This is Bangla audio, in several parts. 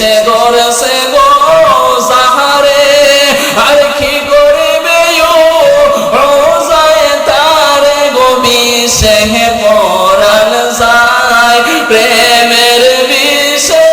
প্রেমের বিষে সে গো আর কি করিবে যায় তারে গমি সে পরাণ যায়। প্রেমের বিষে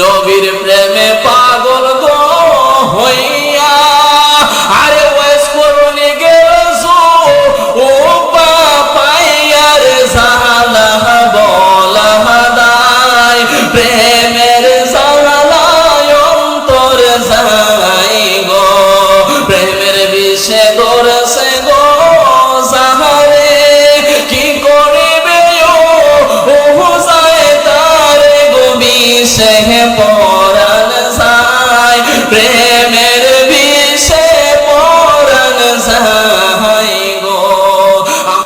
নবীর প্রেমে পা